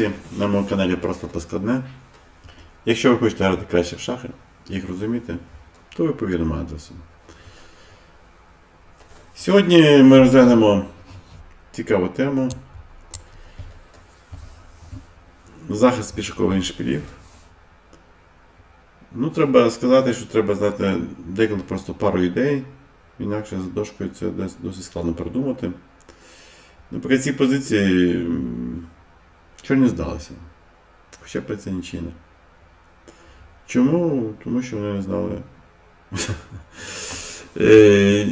друзі, на моєму каналі просто поскладне. Якщо ви хочете грати краще в шахи, їх розуміти, то ви по адресу. Сьогодні ми розглянемо цікаву тему. Захист пішокових шпилів. Ну, треба сказати, що треба знати декілька просто пару ідей. Інакше з дошкою це досить складно придумати. Ну, ці позиції чорні здалися. Хоча б це нічийне. Чому? Тому що вони не знали. Е,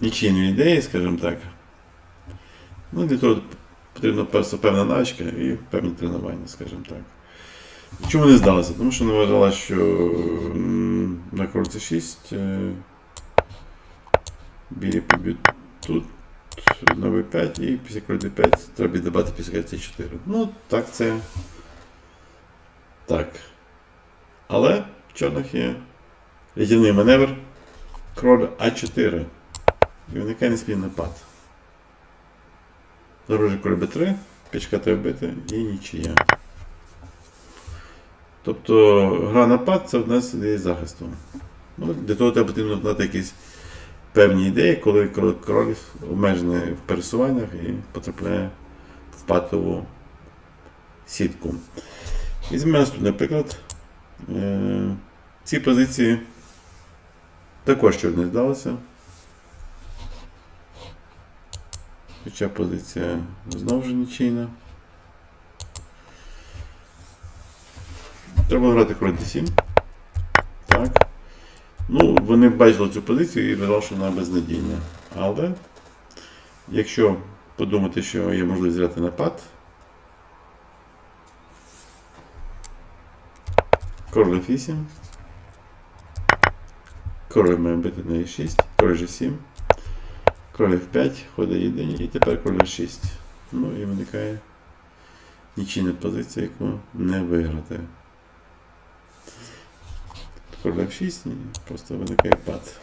Нічийної ідеї, скажімо так. Ну, для того потрібна певна навичка і певні тренування, скажімо так. Чому не здалося? Тому що вони вважали, що на корці 6 е, білі поб'ють тут, на V5 і після короля D5 треба віддавати після C4. Ну, так це. Так. Але в чорних є рятівний маневр король А4. І виникає неспільний напад. Дорожі король Б3, пічка треба бити і нічия. Тобто гра напад це одна з ідей захисту. Ну, для того треба потрібно знати якісь певні ідеї, коли король обмежений в пересуваннях і потрапляє в патову сітку. Візьмемо наступний приклад. Е, Ці позиції також чорні здалося. Хоча позиція знову ж нічийна. Треба грати король d7. Так. Ну, вони бачили цю позицію і вважали, що вона безнадійна. Але якщо подумати, що є можливість грати напад, король F8, король має бити на E6, король G7, король F5, ходить єдині, і тепер король H6. Ну і виникає нічийна позиція, яку не виграти. Король F6 і просто виникає пад.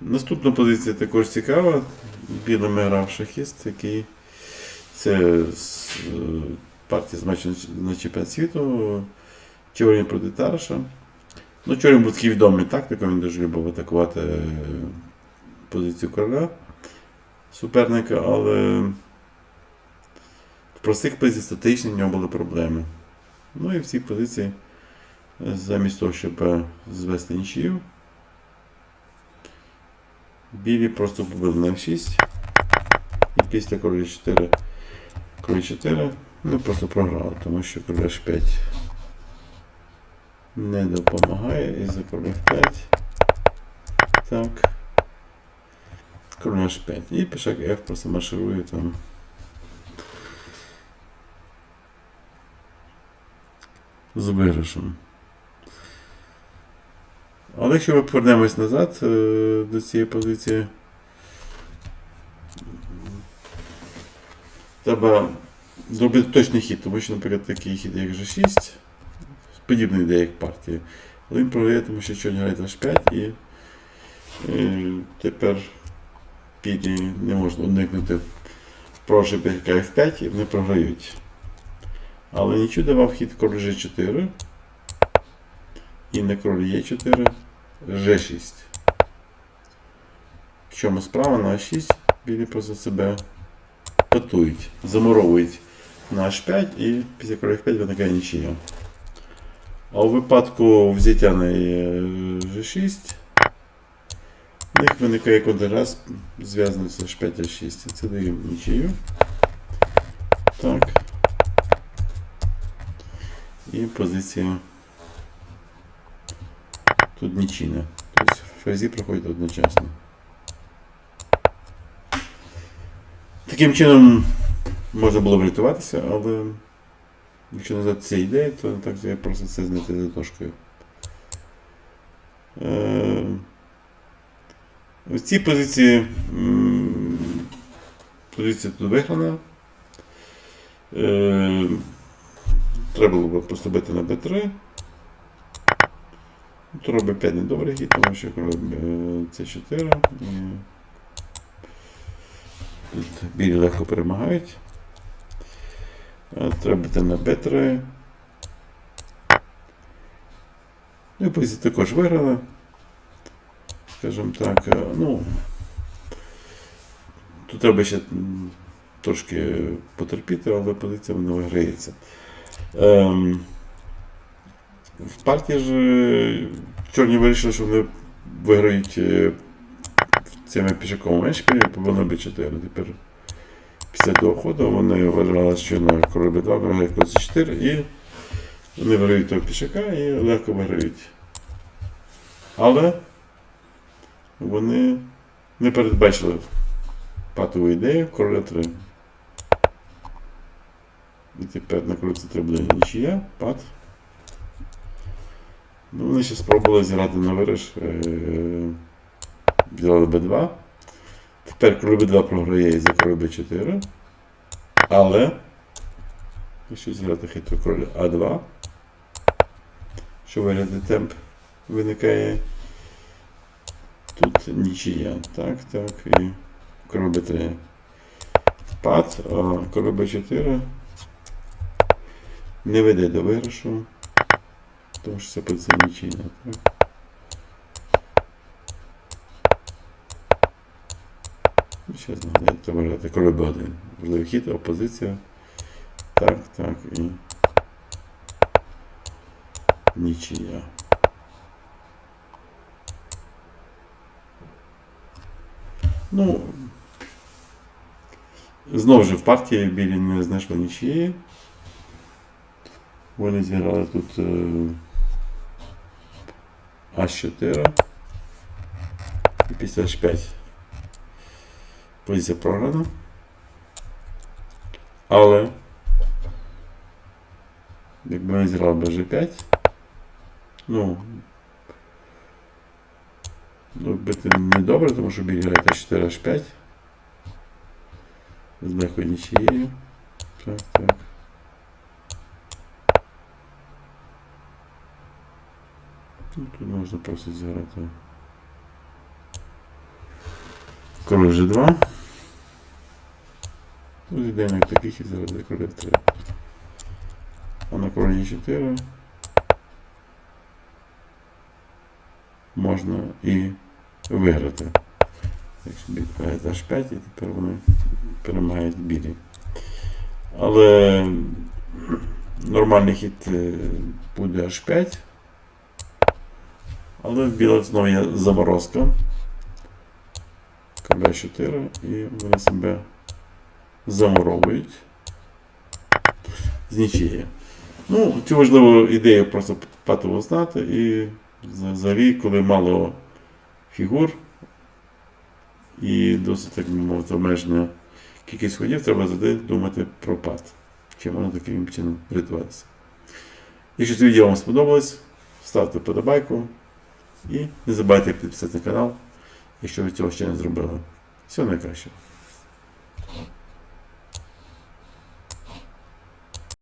Наступна позиція також цікава. Білими грав шахіст, який це з е, партія з матчу на чемпіонат світу. Чорні проти Тараша. Ну, Чорні був такий відомий тактиком, він дуже любив атакувати е, позицію короля суперника, але в простих позиціях статичних в нього були проблеми. Ну і в цій позиції, е, замість того, щоб е, звести нічию, білі просто побили на F6. І після короля 4, короля 4, ну просто програли, тому що король H5 не допомагає і за король F5. Так. Король H5. І пішак F просто марширує там. З виграшем. Але якщо ми повернемось назад е, до цієї позиції, треба зробити точний хід, тому що, наприклад, такий хід, як G6, подібний ідея, як партія. Але він програє, тому що чорні грають H5 і е, тепер піді не можна уникнути прошу F5 і вони програють. Але нічого давав хід король G4. І на король Е4 G6. В чому справа на А6 білі просто себе патують, замуровують на H5 і після короля F5 виникає нічия. А у випадку взяття на G6 у них виникає контрраст зв'язаний з H5 H6. Це дає нічию. Так. І позиція тут нічийна. Тобто фазі проходять одночасно. Таким чином можна було врятуватися, але якщо знати цієї ідеї, то так я просто це знайти за дошкою. Е, В цій позиції позиція тут виграна. Е, Треба було б просто бити на b3. Тут робить 5 недобрий хід, тому що король е, c4 і Тут білі легко перемагають. Е, Треба бити на Б3. Ну і позиція також виграла. Скажімо так, е, ну. Тут треба ще трошки потерпіти, але позиція вона виграється. Ем, в партії ж е, чорні вирішили, що вони виграють цими пішаковими меншиками по B4. Тепер після того ходу вони вважали, що на король Б2 виграє коли 4 і вони виграють того пішака і легко виграють. Але вони не передбачили патову ідею короля 3. І тепер на короля 3 буде нічия, пат. Ну, вони ще спробували зіграти на виріж. Е- взяли Б2. Тепер король Б2 програє за король Б4. Але, якщо зіграти хитро король А2, що виглядає темп, виникає тут нічия. Так, так, і король Б3. Пад, король Б4 не веде до виграшу, тому що це позиція нічийна. Так. Ще знаю, треба грати король Б1. Можливий хід, опозиція. Так, так і. Нічия. Ну. Знову ж в партії білі не знайшли нічиї. Вони зіграли тут е, H4 і після H5 позиція програна. Але якби ми зіграли BG5, ну, ну бити не добре, тому що білі грають А4 H5. З легкою нічією. Так, так. Ну, тут можна просто зіграти. Король G2. Тут йдемо як таких і зараз за король 3. А на короні 4 можна і виграти. Якщо грає H5 і тепер вони перемагають білі. Але нормальний хід е, буде H5. Але в білих знову є заморозка. КБ 4 і вони себе замуровують з нічиєю. Ну, цю важливу ідею просто патово знати і взагалі, коли мало фігур і досить, так мовити, обмежена кількість ходів, треба завжди думати про пат. Чи можна таким чином рятуватися. Якщо це відео вам сподобалось, ставте подобайку і не забувайте підписати на канал, якщо ви цього ще не зробили. Всього найкращого.